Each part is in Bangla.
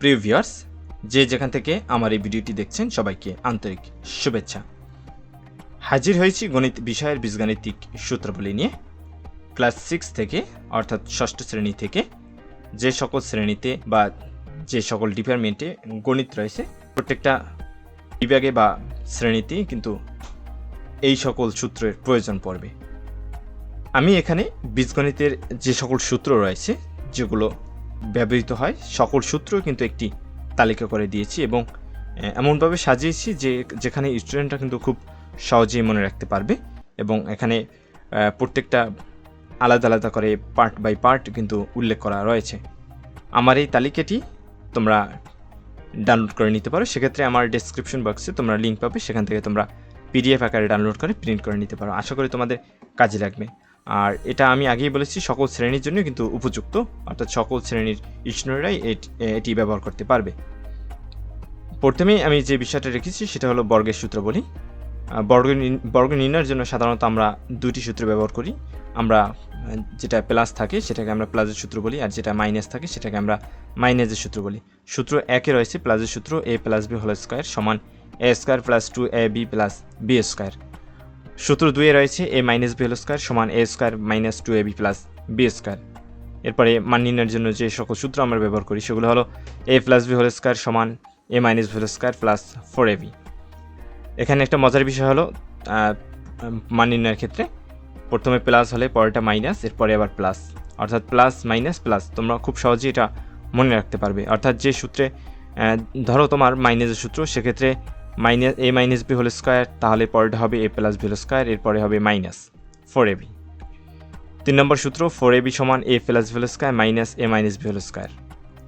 প্রিয় ভিউয়ার্স, যে যেখান থেকে আমার এই ভিডিওটি দেখছেন, সবাইকে আন্তরিক শুভেচ্ছা। হাজির হয়েছি গণিত বিষয়ের বীজগাণিতিক সূত্রাবলী নিয়ে। ক্লাস সিক্স থেকে, অর্থাৎ ষষ্ঠ শ্রেণি থেকে, যে সকল শ্রেণীতে বা যে সকল ডিপার্টমেন্টে গণিত রয়েছে, প্রত্যেকটা বিভাগে বা শ্রেণীতেই কিন্তু এই সকল সূত্রের প্রয়োজন পড়বে। আমি এখানে বীজগণিতের যে সকল সূত্র রয়েছে, যেগুলো ব্যবহৃত হয়। সকল সূত্র কিন্তু একটি তালিকা করে দিয়েছি এবং এমনভাবে সাজিয়েছি যে যেখানে স্টুডেন্টরা কিন্তু খুব সহজেই মনে রাখতে পারবে এবং এখানে প্রত্যেকটা আলাদা আলাদা করে পার্ট বাই পার্ট কিন্তু উল্লেখ করা রয়েছে। আমার এই তালিকাটি তোমরা ডাউনলোড করে নিতে পারো। সেক্ষেত্রে আমার ডেসক্রিপশন বক্সে তোমরা লিঙ্ক পাবে। সেখান থেকে তোমরা পিডিএফ আকারে ডাউনলোড করে প্রিন্ট করে নিতে পারো। আশা করি তোমাদের কাজে লাগবে। আর এটা আমি আগেই বলেছি, সকল শ্রেণির জন্য কিন্তু উপযুক্ত। অর্থাৎ সকল শ্রেণির এট- এটি ব্যবহার করতে পারবে। প্রথমেই আমি যে বিষয়টা রেখেছি, সেটা হলো বর্গের সূত্র বলি। বর্গ বর্গ নির্ণয়ের জন্য সাধারণত আমরা দুটি সূত্র ব্যবহার করি। আমরা যেটা প্লাস থাকে, সেটাকে আমরা প্লাসের সূত্র বলি, আর যেটা মাইনাস থাকে, সেটাকে আমরা মাইনাসের সূত্র বলি। সূত্র একে রয়েছে, প্লাসের সূত্র A plus B whole square সমান A square plus two A B plus B square. সূত্র দুয়ে রয়েছে A minus B whole square সমান A square minus two A B plus B square. এরপরে মান নির্ণয়ের জন্য যে সকল সূত্র আমরা ব্যবহার করি সেগুলো হলো A plus B whole square সমান A minus B whole square plus four A B. এখানে একটা মজার বিষয় হলো মান নির্ণয়ের ক্ষেত্রে প্রথমে প্লাস হলে পরেরটা মাইনাস, এরপরে আবার প্লাস। অর্থাৎ প্লাস মাইনাস প্লাস, তোমরা খুব সহজেই এটা মনে রাখতে পারবে। অর্থাৎ যে সূত্রে ধরো তোমার মাইনাসের সূত্র, সেক্ষেত্রে minus A minus B whole square তাহলে পরেরটা হবে A plus B whole square এরপরে হবে মাইনাস ফোর এ বি তিন নম্বর সূত্র ফোর এ বি সমান A plus B whole square minus A minus B whole square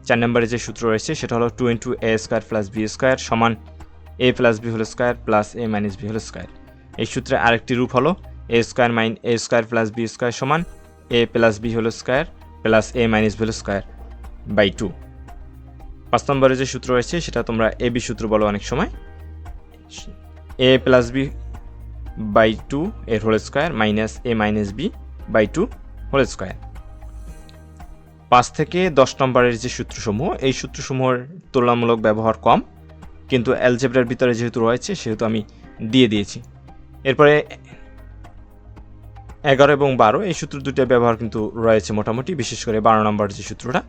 চার নম্বরে যে সূত্র রয়েছে, সেটা হলো two into A square plus B square সমান A plus B whole square plus A minus B whole square এই সূত্রে আরেকটি রূপ হলো A square mine A square plus B square সমান A plus B whole square plus A minus B whole square by two পাঁচ নম্বরে যে সূত্র রয়েছে, সেটা তোমরা এ বি সূত্র বলো অনেক সময়। A plus B by two এর whole square minus A minus B by two whole square. পাঁচ থেকে দশ নম্বরের যে সূত্রসমূহ, এই সূত্রসমূহের তুলনামূলক ব্যবহার কম, কিন্তু অ্যালজেব্রার ভিতরে যেহেতু রয়েছে, সেহেতু আমি দিয়ে দিয়েছি। এরপরে এগারো এবং বারো, এই সূত্র দুটো ব্যবহার কিন্তু রয়েছে মোটামুটি, বিশেষ করে বারো নম্বর যে সূত্রটা,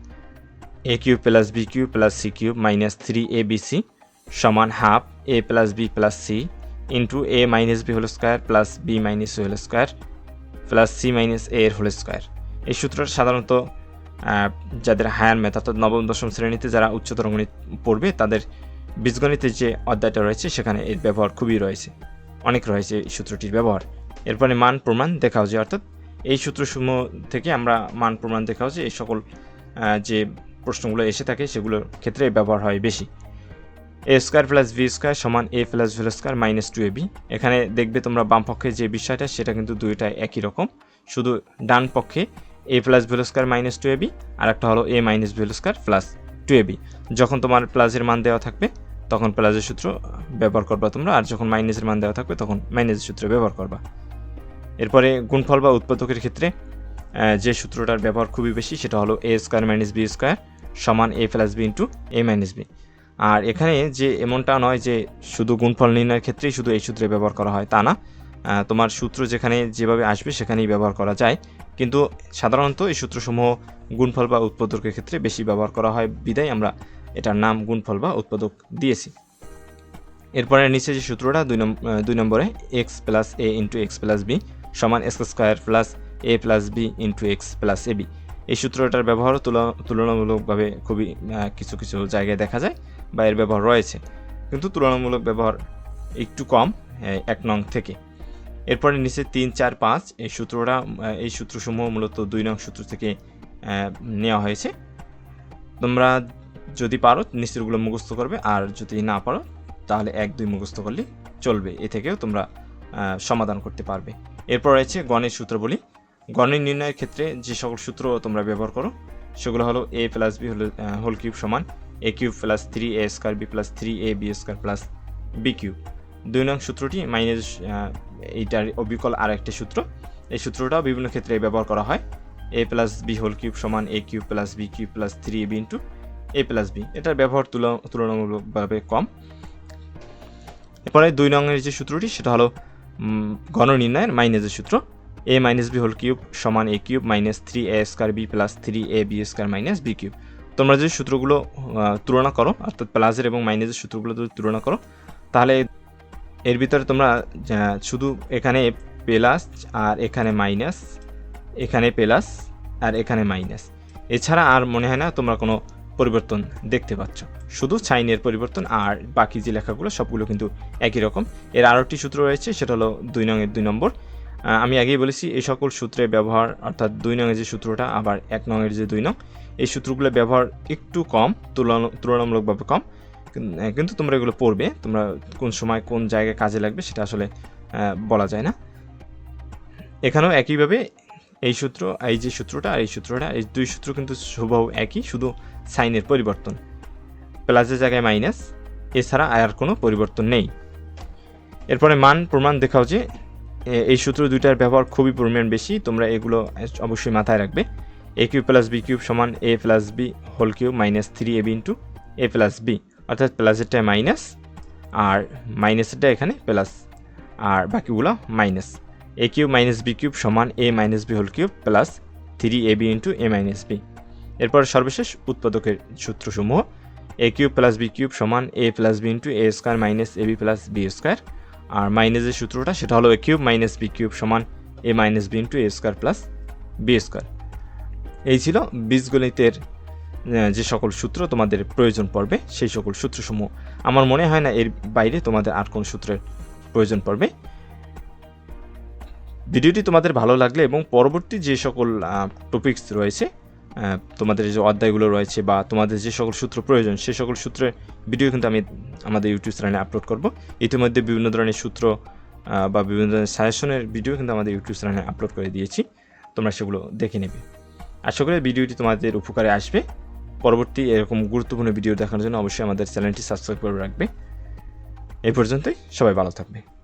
A cube plus B cube plus C cube minus three A B C. সমান half A plus B plus C into A minus B whole square plus B minus whole square plus C minus A এর হোল স্কোয়ার। এই সূত্রটা সাধারণত যাদের হায়ার ম্যাথ অর্থাৎ নবম, দশম শ্রেণীতে যারা উচ্চতর গণিত পড়বে, তাদের বীজগণিতের যে অধ্যায়টা রয়েছে, সেখানে এর ব্যবহার খুবই রয়েছে। অনেক রয়েছে এই সূত্রটির ব্যবহার। এরপরে মান প্রমাণ দেখাও যে অর্থাৎ এই সূত্রসমূহ থেকে আমরা মান প্রমাণ দেখাও যে এই সকল যে প্রশ্নগুলো এসে থাকে, সেগুলোর ক্ষেত্রে ব্যবহার হয় বেশি। A square plus B square সমান A plus B square minus two A B এখানে দেখবে তোমরা বাম পক্ষে যে বিষয়টা, সেটা কিন্তু দুইটাই একই রকম। শুধু ডান পক্ষে A plus B square minus two A B আর একটা হলো A minus B square plus two A B যখন তোমার প্লাসের মান দেওয়া থাকবে, তখন প্লাসের সূত্র ব্যবহার করবা তোমরা, আর যখন মাইনাসের মান দেওয়া থাকবে, তখন মাইনাসের সূত্র ব্যবহার করবা। এরপরে গুণফল বা উৎপাদকের ক্ষেত্রে যে সূত্রটার ব্যবহার খুবই বেশি, সেটা হলো A square minus B square সমান A plus B into A minus B আর এখানে যে এমনটা নয় যে শুধু গুণফল নির্ণয়ের ক্ষেত্রেই শুধু এই সূত্রে ব্যবহার করা হয়, তা না। তোমার সূত্র যেখানে যেভাবে আসবে সেখানেই ব্যবহার করা যায়। কিন্তু সাধারণত এই সূত্রসমূহ গুণফল বা উৎপাদকের ক্ষেত্রে বেশি ব্যবহার করা হয়। বিদায়, আমরা এটার নাম গুণফল বা উৎপাদক দিয়েছি। এরপরে নিচে যে সূত্রটা, দুই নম্বর দুই নম্বরে X plus A into X plus B সমান X square plus A plus B into X plus A B এই সূত্রটার ব্যবহারও তুলা- তুলনামূলকভাবে খুবই কিছু কিছু জায়গায় দেখা যায় বা এর ব্যবহার রয়েছে। কিন্তু তুলনামূলক ব্যবহার একটু কম এক নং থেকে। এরপরে নিচে তিন, চার, পাঁচ, এই সূত্রটা এই সূত্রসমূহ মূলত দুই নং সূত্র থেকে নেওয়া হয়েছে। তোমরা যদি পারো নিচেরগুলো মুখস্থ করবে, আর যদি না পারো, তাহলে এক, দুই মুখস্থ করলে চলবে। এ থেকেও তোমরা সমাধান করতে পারবে। এরপর রয়েছে গণের সূত্র বলি গণের নির্ণয়ের ক্ষেত্রে যে সকল সূত্র তোমরা ব্যবহার করো, সেগুলো হলো এ প্লাস বি হলো হোল কিউব সমান A cube plus three A square B plus three A B square plus B cube দুই নং সূত্রটি মাইনাস এইটার অবিকল আর একটি সূত্র। এই সূত্রটাও বিভিন্ন ক্ষেত্রে ব্যবহার করা হয়। A plus B whole cube সমান A cube plus B cube plus three A B into A plus B এটার ব্যবহার তুলা- তুলনামূলকভাবে কম। এরপরে দুই নংয়ের যে সূত্রটি, সেটা হলো ঘন নির্ণয়ের মাইনাসের সূত্র। A minus B whole cube সমান A cube minus three A square B plus three A B square minus B cube তোমরা যদি সূত্রগুলো তুলনা করো, অর্থাৎ প্লাসের এবং মাইনাসের সূত্রগুলো যদি তুলনা করো, তাহলে এর ভিতরে তোমরা শুধু এখানে প্লাস আর এখানে মাইনাস এখানে প্লাস আর এখানে মাইনাস এছাড়া আর মনে হয় না তোমরা কোনো পরিবর্তন দেখতে পাচ্ছ। শুধু সাইনের পরিবর্তন আর বাকি যে লেখাগুলো, সবগুলো কিন্তু একই রকম। এর আরও একটি সূত্র রয়েছে, সেটা হলো দুই নংয়ের দুই নম্বর। আমি আগেই বলেছি, এই সকল সূত্রের ব্যবহার, অর্থাৎ দুই নংয়ের যে সূত্রটা, আবার এক নংয়ের যে দুই নং, এই সূত্রগুলো ব্যবহার একটু কম, তুলনা তুলনামূলকভাবে কম। কিন্তু তোমরা এগুলো পড়বে, তোমরা কোন সময় কোন জায়গায় কাজে লাগবে সেটা আসলে বলা যায় না। এখানেও একইভাবে এই সূত্র, এই যে সূত্রটা আর এই সূত্রটা, এই দুই সূত্র কিন্তু হুবহু একই, শুধু সাইনের পরিবর্তন। প্লাসের জায়গায় মাইনাস, এছাড়া আর কোনো পরিবর্তন নেই। এরপরে মান, প্রমাণ দেখাও যে এই সূত্র দুইটার ব্যবহার খুবই পরিমাণ বেশি, তোমরা এগুলো অবশ্যই মাথায় রাখবে। A cube plus B cube সমান A plus B whole cube minus three A B into A plus B অর্থাৎ প্লাসেরটা মাইনাস আর মাইনাসেরটা এখানে প্লাস আর বাকিগুলো minus A cube minus B cube সমান A minus B whole cube plus three A B into A minus B এরপর সর্বশেষ উৎপাদকের সূত্রসমূহ। A cube plus B cube সমান A plus B into A square minus A B plus B square আর মাইনাসের সূত্রটা, সেটা হলো A cube minus B cube সমান A minus B into A square plus B square এই ছিল বীজগণিতের যে সকল সূত্র তোমাদের প্রয়োজন পড়বে, সেই সকল সূত্রসমূহ। আমার মনে হয় না এর বাইরে তোমাদের আর কোন সূত্রের প্রয়োজন পড়বে। ভিডিওটি তোমাদের ভালো লাগলে এবং পরবর্তী যে সকল টপিকস রয়েছে তোমাদের যে অধ্যায়গুলো রয়েছে বা তোমাদের যে সকল সূত্র প্রয়োজন সেই সকল সূত্রের ভিডিও কিন্তু আমি আমাদের ইউটিউব চ্যানেলে আপলোড করব। ইতিমধ্যে বিভিন্ন ধরনের সূত্র বা বিভিন্ন ধরনের সাজেশনের ভিডিও কিন্তু আমাদের ইউটিউব চ্যানেলে আপলোড করে দিয়েছি। তোমরা সেগুলো দেখে নেবে। আশা করি ভিডিওটি তোমাদের উপকারে আসবে। পরবর্তী এরকম গুরুত্বপূর্ণ ভিডিও দেখার জন্য অবশ্যই আমাদের চ্যানেলটি সাবস্ক্রাইব করে রাখবে। এই পর্যন্তই, সবাই ভালো থাকবে।